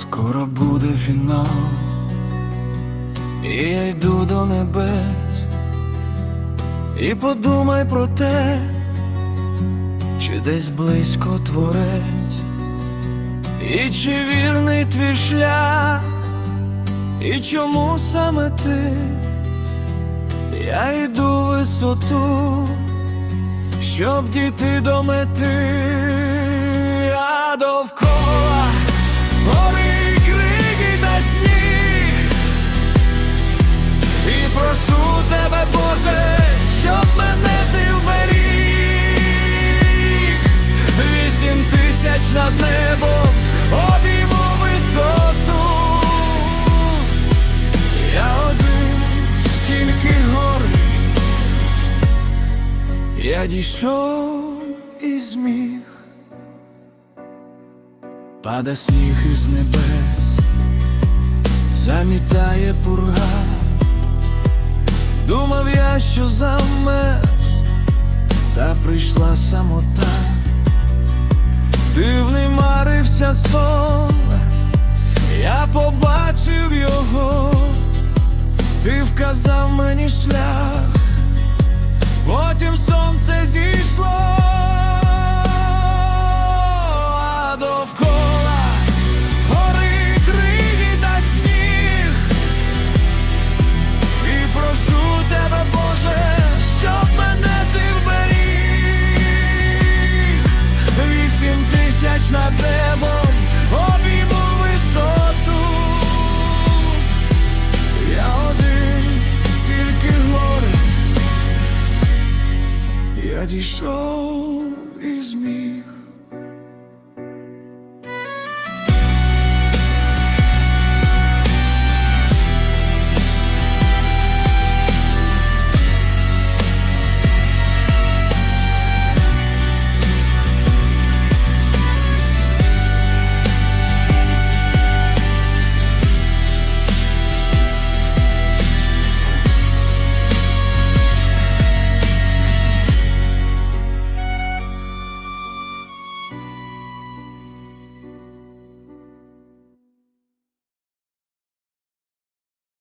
Скоро буде фінал, і я йду до небес, і подумай про те, чи десь близько творець, і чи вірний твій шлях, і чому саме ти, я йду висоту, щоб дійти до мети, прошу тебе, Боже, щоб мене ти вберіг, вісім тисяч над небом, обійму висоту, я один, тільки гори, я дійшов і зміг. Пада сніг із небес, замітає пурга. Думав я, що замерз, та прийшла самота. Дивний марився сон, я побачив його, ти вказав мені шлях, Тисяч над небом обійму висоту. Я один, тільки горе, Я дійшов